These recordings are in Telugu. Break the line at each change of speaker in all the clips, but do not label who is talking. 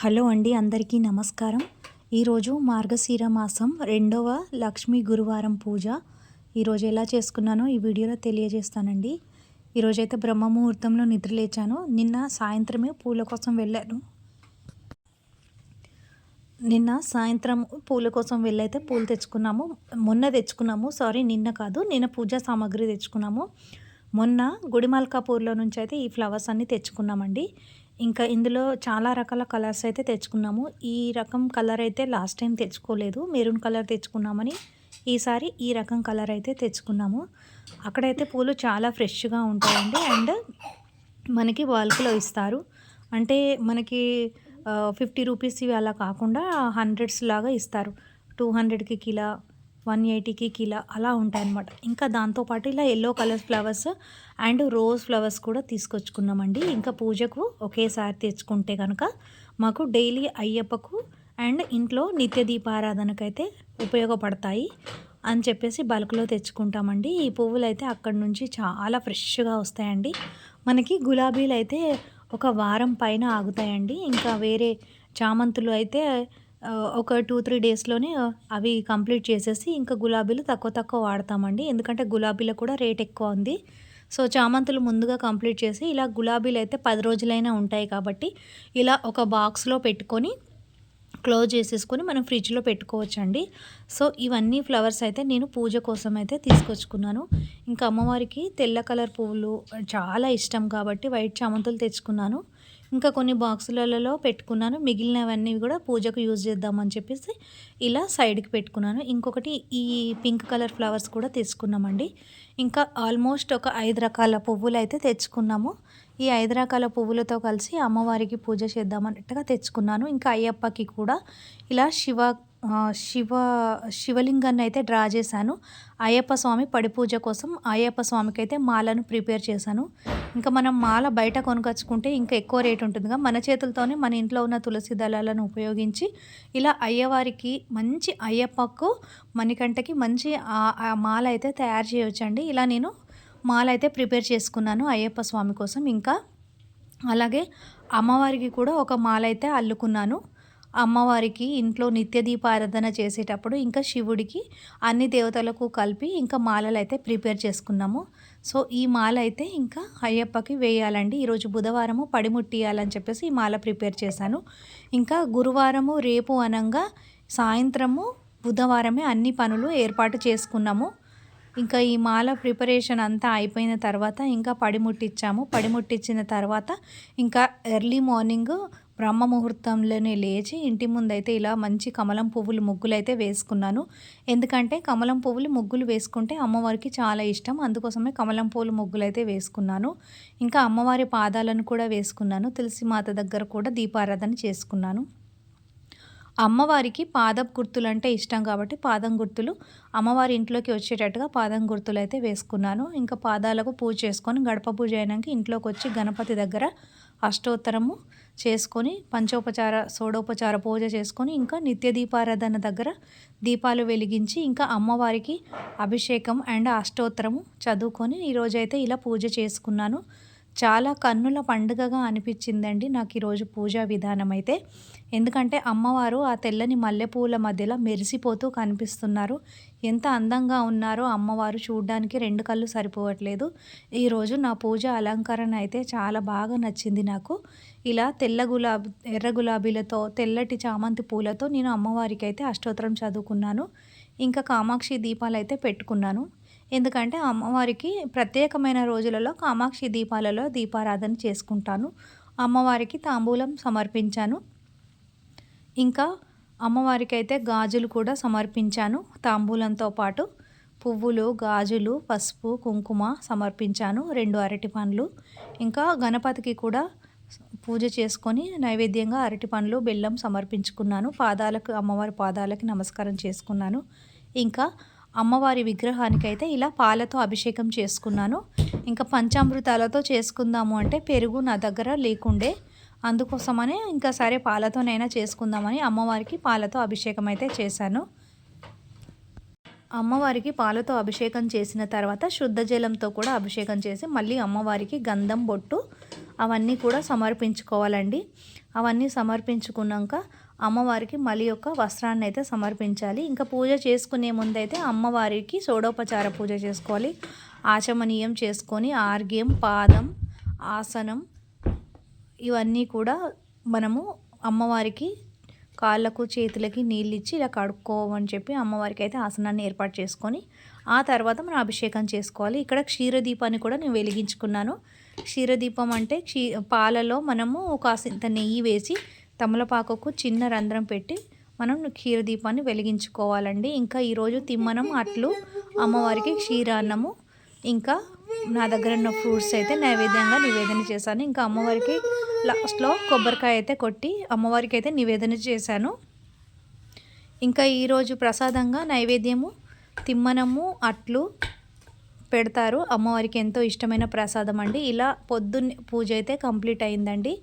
హలో అండి అందరికీ నమస్కారం. ఈరోజు మార్గశీర మాసం రెండవ లక్ష్మీ గురువారం పూజ. ఈరోజు ఎలా చేసుకున్నానో ఈ వీడియోలో తెలియజేస్తానండి. ఈరోజైతే బ్రహ్మ ముహూర్తంలో నిద్రలేచాను నిన్న సాయంత్రమే పూల కోసం వెళ్ళాను. నిన్న సాయంత్రం పూల కోసం వెళ్ళైతే పూలు తెచ్చుకున్నాము. మొన్న తెచ్చుకున్నాము. సారీ నిన్న కాదు. నిన్న పూజా సామాగ్రి తెచ్చుకున్నాము. మొన్న గుడిమల్కాపూర్లో నుంచి అయితే ఈ ఫ్లవర్స్ అన్నీ తెచ్చుకున్నామండి. ఇంకా ఇందులో చాలా రకాల కలర్స్ అయితే తెచ్చుకున్నాము. ఈ రకం కలర్ అయితే లాస్ట్ టైం తెచ్చుకోలేదు. మెరూన్ కలర్ తెచ్చుకున్నామని ఈసారి ఈ రకం కలర్ అయితే తెచ్చుకున్నాము. అక్కడైతే పూలు చాలా ఫ్రెష్గా ఉంటాయండి. అండ్ మనకి బల్క్లో ఇస్తారు. అంటే మనకి ఫిఫ్టీ రూపీస్ ఇవి అలా కాకుండా హండ్రెడ్స్ లాగా ఇస్తారు. టూ హండ్రెడ్కి కిలా వన్ ఎయిటీకి కిలో అలా ఉంటాయన్నమాట. ఇంకా దాంతోపాటు ఇలా yellow colour flowers and rose flowers కూడా తీసుకొచ్చుకున్నామండి. ఇంకా పూజకు ఒకేసారి తెచ్చుకుంటే కనుక మాకు డైలీ అయ్యప్పకు అండ్ ఇంట్లో నిత్య దీపారాధనకైతే ఉపయోగపడతాయి అని చెప్పేసి బల్క్లో తెచ్చుకుంటామండి. ఈ పువ్వులు అయితే అక్కడి నుంచి చాలా ఫ్రెష్గా వస్తాయండి. మనకి గులాబీలు అయితే ఒక వారం పైన ఆగుతాయండి. ఇంకా వేరే చామంతులు అయితే ఒక టూ త్రీ డేస్లోనే అవి కంప్లీట్ చేసేసి ఇంకా గులాబీలు తక్కువ తక్కువ వాడతామండి. ఎందుకంటే గులాబీలో కూడా రేట్ ఎక్కువ ఉంది. సో చామంతులు ముందుగా కంప్లీట్ చేసి ఇలా గులాబీలు అయితే పది రోజులైనా ఉంటాయి కాబట్టి ఇలా ఒక బాక్స్లో పెట్టుకొని క్లోజ్ చేసేసుకొని మనం ఫ్రిడ్జ్లో పెట్టుకోవచ్చండి. సో ఇవన్నీ ఫ్లవర్స్ అయితే నేను పూజ కోసం అయితే తీసుకొచ్చుకున్నాను. ఇంకా అమ్మవారికి తెల్ల కలర్ పువ్వులు చాలా ఇష్టం కాబట్టి వైట్ చామంతులు తెచ్చుకున్నాను. ఇంకా కొన్ని బాక్సులలో పెట్టుకున్నాను. మిగిలినవన్నీ కూడా పూజకు యూజ్ చేద్దామని చెప్పేసి ఇలా సైడ్కి పెట్టుకున్నాను. ఇంకొకటి ఈ పింక్ కలర్ ఫ్లవర్స్ కూడా తెచ్చుకున్నామండి ఇంకా ఆల్మోస్ట్ ఒక ఐదు రకాల పువ్వులు అయితే తెచ్చుకున్నాము. ఈ ఐదు రకాల పువ్వులతో కలిసి అమ్మవారికి పూజ చేద్దామన్నట్టుగా తెచ్చుకున్నాను. ఇంకా అయ్యప్పకి కూడా ఇలా శివ శివ శివలింగాన్ని అయితే డ్రా చేశాను. అయ్యప్ప స్వామి పడి పూజ కోసం అయ్యప్ప స్వామికి అయితే మాలను ప్రిపేర్ చేశాను. ఇంకా మనం మాల బయట కొనుకొచ్చుకుంటే ఇంకా ఎక్కువ రేట్ ఉంటుందిగా. మన చేతులతోనే మన ఇంట్లో ఉన్న తులసి దళాలను ఉపయోగించి ఇలా అయ్యవారికి మంచి అయ్యప్పకు మణికంటకి మంచి మాల అయితే తయారు చేయవచ్చండి ఇలా నేను మాల అయితే ప్రిపేర్ చేసుకున్నాను అయ్యప్ప స్వామి కోసం. ఇంకా అలాగే అమ్మవారికి కూడా ఒక మాల అయితే అల్లుకున్నాను. అమ్మవారికి ఇంట్లో నిత్య దీపారాధన చేసేటప్పుడు ఇంకా శివుడికి అన్ని దేవతలకు కలిపి ఇంకా మాలలు అయితే ప్రిపేర్ చేసుకున్నాము. సో ఈ మాల అయితే ఇంకా అయ్యప్పకి వేయాలండి. ఈరోజు బుధవారము పడిముట్టియాలని చెప్పేసి ఈ మాల ప్రిపేర్ చేశాను. ఇంకా గురువారము రేపు అనంగా సాయంత్రము బుధవారమే అన్ని పనులు ఏర్పాటు చేసుకున్నాము. ఇంకా ఈ మాల ప్రిపరేషన్ అంతా అయిపోయిన తర్వాత ఇంకా పడిముట్టించాము పడిముట్టించిన తర్వాత ఇంకా ఎర్లీ మార్నింగ్ బ్రహ్మ ముహూర్తంలోనే లేచి ఇంటి ముందైతే ఇలా మంచి కమలం పువ్వులు ముగ్గులైతే వేసుకున్నాను. ఎందుకంటే కమలం పువ్వులు ముగ్గులు వేసుకుంటే అమ్మవారికి చాలా ఇష్టం. అందుకోసమే కమలం పువ్వులు ముగ్గులైతే వేసుకున్నాను. ఇంకా అమ్మవారి పాదాలను కూడా వేసుకున్నాను. తులసి మాత దగ్గర కూడా దీపారాధన చేసుకున్నాను. అమ్మవారికి పాదం గుర్తులు అంటే ఇష్టం కాబట్టి పాదం గుర్తులు. అమ్మవారి ఇంట్లోకి వచ్చేటట్టుగా పాదం గుర్తులు అయితే వేసుకున్నాను. ఇంకా పాదాలకు పూజ చేసుకొని గడప పూజ అయినాక ఇంట్లోకి వచ్చి గణపతి దగ్గర అష్టోత్తరము చేసుకొని పంచోపచార సోడోపచార పూజ చేసుకొని ఇంకా నిత్య దీపారాధన దగ్గర దీపాలు వెలిగించి ఇంకా అమ్మవారికి అభిషేకం అండ్ అష్టోత్తరము చదువుకొని ఈరోజైతే ఇలా పూజ చేసుకున్నాను. చాలా కన్నుల పండుగగా అనిపించిందండి నాకు ఈరోజు పూజా విధానం అయితే. ఎందుకంటే అమ్మవారు ఆ తెల్లని మల్లెపూల మధ్యలో మెరిసిపోతూ కనిపిస్తున్నారు. ఎంత అందంగా ఉన్నారో అమ్మవారు చూడడానికి రెండు కళ్ళు సరిపోవట్లేదు. ఈరోజు నా పూజ అలంకరణ అయితే చాలా బాగా నచ్చింది నాకు. ఇలా తెల్ల గులాబీ ఎర్ర గులాబీలతో తెల్లటి చామంతి పూలతో నేను అమ్మవారికి అయితే అష్టోత్తరం చదువుకున్నాను. ఇంకా కామాక్షి దీపాలు అయితే పెట్టుకున్నాను. ఎందుకంటే అమ్మవారికి ప్రత్యేకమైన రోజులలో కామాక్షి దీపాలలో దీపారాధన చేసుకుంటాను. అమ్మవారికి తాంబూలం సమర్పించాను. ఇంకా అమ్మవారికి అయితే గాజులు కూడా సమర్పించాను. తాంబూలంతో పాటు పువ్వులు గాజులు పసుపు కుంకుమ సమర్పించాను. రెండు అరటి పండ్లు. ఇంకా గణపతికి కూడా పూజ చేసుకొని నైవేద్యంగా అరటి పండ్లు బెల్లం సమర్పించుకున్నాను. పాదాలకు అమ్మవారి పాదాలకి నమస్కారం చేసుకున్నాను. ఇంకా అమ్మవారి విగ్రహానికి అయితే ఇలా పాలతో అభిషేకం చేసుకున్నాను. ఇంకా పంచామృతాలతో చేసుకుందాము అంటే పెరుగు నా దగ్గర లేకుండే. అందుకోసమనే ఇంకా సరే పాలతోనైనా చేసుకుందామని అమ్మవారికి పాలతో అభిషేకం అయితే చేశాను. అమ్మవారికి పాలతో అభిషేకం చేసిన తర్వాత శుద్ధ జలంతో కూడా అభిషేకం చేసి మళ్ళీ అమ్మవారికి గంధం బొట్టు అవన్నీ కూడా సమర్పించుకోవాలండి. అవన్నీ సమర్పించుకున్నాక అమ్మవారికి మళ్ళీ యొక్క వస్త్రాన్ని అయితే సమర్పించాలి. ఇంకా పూజ చేసుకునే ముందైతే అమ్మవారికి షోడోపచార పూజ చేసుకోవాలి. ఆచమనీయం చేసుకొని ఆర్గ్యం పాదం ఆసనం ఇవన్నీ కూడా మనము అమ్మవారికి కాళ్ళకు చేతులకి నీళ్ళు ఇచ్చి ఇలా కడుక్కోమని చెప్పి అమ్మవారికి అయితే ఆసనాన్ని ఏర్పాటు చేసుకొని ఆ తర్వాత మనం అభిషేకం చేసుకోవాలి. ఇక్కడ క్షీరదీపాన్ని కూడా నేను వెలిగించుకున్నాను. క్షీరదీపం అంటే క్షీ పాలలో మనము కాసింత నెయ్యి వేసి తమలపాకుకు చిన్న రంధ్రం పెట్టి మనం క్షీరదీపాన్ని వెలిగించుకోవాలండి. ఇంకా ఈరోజు తిమ్మనం అట్లు అమ్మవారికి క్షీరాన్నము ఇంకా నా దగ్గర ఉన్న ఫ్రూట్స్ అయితే నైవేద్యంగా నివేదన చేశాను. ఇంకా అమ్మవారికి లాస్ట్లో కొబ్బరికాయ అయితే కొట్టి అమ్మవారికి అయితే నివేదన చేశాను. ఇంకా ఈరోజు ప్రసాదంగా నైవేద్యము తిమ్మనము అట్లు పెడతారు. అమ్మవారికి ఎంతో ఇష్టమైన ప్రసాదం అండి. ఇలా పొద్దున్నే పూజ అయితే కంప్లీట్ అయిందండి.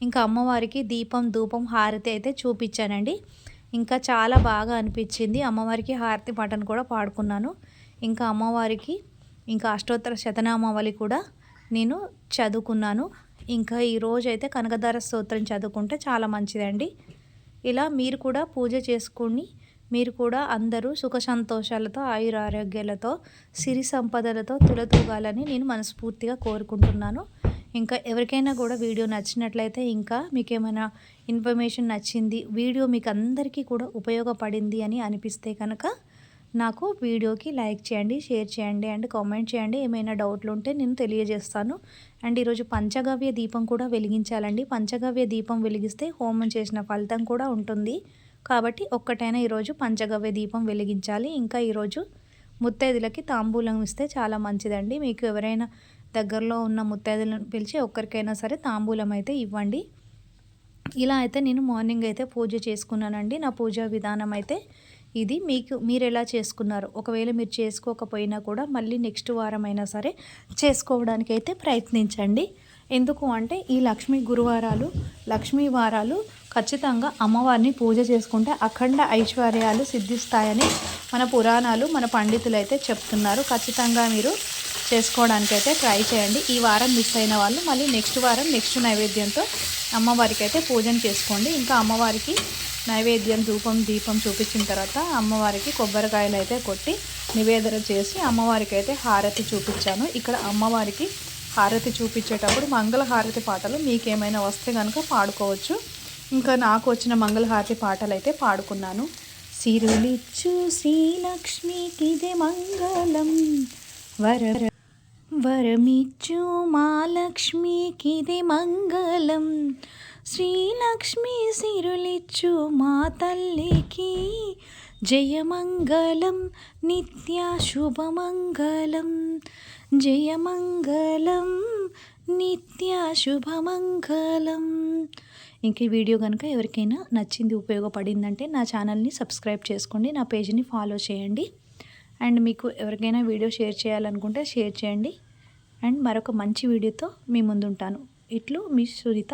ఇంకా అమ్మవారికి దీపం ధూపం హారతి అయితే చూపించానండి. ఇంకా చాలా బాగా అనిపించింది. అమ్మవారికి హారతి పాటను కూడా పాడుకున్నాను. ఇంకా అమ్మవారికి ఇంకా అష్టోత్తర శతనామావళి కూడా నేను చదువుకున్నాను. ఇంకా ఈరోజు అయితే కనకధార స్తోత్రం చదువుకుంటే చాలా మంచిదండి. ఇలా మీరు కూడా పూజ చేసుకుని మీరు కూడా అందరూ సుఖ సంతోషాలతో ఆయుర ఆరోగ్యాలతో సిరి సంపదలతో తులతూగాలని నేను మనస్ఫూర్తిగా కోరుకుంటున్నాను. ఇంకా ఎవరికైనా కూడా వీడియో నచ్చినట్లయితే ఇంకా మీకు ఏమైనా ఇన్ఫర్మేషన్ నచ్చింది వీడియో మీకు అందరికీ కూడా ఉపయోగపడింది అని అనిపిస్తే కనుక నాకు వీడియోకి లైక్ చేయండి షేర్ చేయండి అండ్ కామెంట్ చేయండి. ఏమైనా డౌట్లు ఉంటే నేను తెలియజేస్తాను. అండ్ ఈరోజు పంచగవ్య దీపం కూడా వెలిగించాలండి. పంచగవ్య దీపం వెలిగిస్తే హోమం చేసిన ఫలితం కూడా ఉంటుంది. కాబట్టి ఒక్కటైనా ఈరోజు పంచగవ్య దీపం వెలిగించాలి. ఇంకా ఈరోజు ముత్తైదులకి తాంబూలం ఇస్తే చాలా మంచిదండి. మీకు ఎవరైనా దగ్గరలో ఉన్న ముత్తైదులను పిలిచి ఒక్కరికైనా సరే తాంబూలం అయితే ఇవ్వండి. ఇలా అయితే నేను మార్నింగ్ అయితే పూజ చేసుకున్నానండి. నా పూజా విధానం అయితే ఇది. మీకు మీరు ఎలా చేసుకున్నారు? ఒకవేళ మీరు చేసుకోకపోయినా కూడా మళ్ళీ నెక్స్ట్ వారం అయినా సరే చేసుకోవడానికి అయితే ప్రయత్నించండి. ఎందుకు అంటే ఈ లక్ష్మీ గురువారాలు లక్ష్మీ వారాలు ఖచ్చితంగా అమ్మవారిని పూజ చేసుకుంటే అఖండ ఐశ్వర్యాలు సిద్ధిస్తాయని మన పురాణాలు మన పండితులు అయితే చెప్తున్నారు. ఖచ్చితంగా మీరు చేసుకోవడానికి అయితే ట్రై చేయండి. ఈ వారం మిస్ అయిన వాళ్ళు మళ్ళీ నెక్స్ట్ వారం నెక్స్ట్ నైవేద్యంతో అమ్మవారికి అయితే పూజన చేసుకోండి. ఇంకా అమ్మవారికి నైవేద్యం ధూపం దీపం చూపించిన తర్వాత అమ్మవారికి కొబ్బరికాయలు అయితే కొట్టి నివేదన చేసి అమ్మవారికి అయితే హారతి చూపించాను. ఇక్కడ అమ్మవారికి హారతి చూపించేటప్పుడు మంగళ హారతి పాటలు మీకేమైనా వస్తే కనుక పాడుకోవచ్చు. ఇంకా నాకు వచ్చిన మంగళహారతి పాటలు అయితే పాడుకున్నాను. సిరులిచ్చు శ్రీలక్ష్మికిదే మంగళం. వర వరమిచ్చు మా లక్ష్మికిది మంగళం. శ్రీలక్ష్మి సిరులిచ్చు మా తల్లికి జయమంగళం నిత్యాశుభమంగళం జయమంగళం నిత్యాశుభమంగళం. ఇంక ఈ వీడియో కనుక ఎవరికైనా నచ్చింది ఉపయోగపడిందంటే నా ఛానల్ని సబ్స్క్రైబ్ చేసుకోండి నా పేజ్ని ఫాలో చేయండి. అండ్ మీకు ఎవరికైనా వీడియో షేర్ చేయాలనుకుంటే షేర్ చేయండి. అండ్ మరొక మంచి వీడియోతో మీ ముందుంటాను. ఇట్లు మీ సునీత.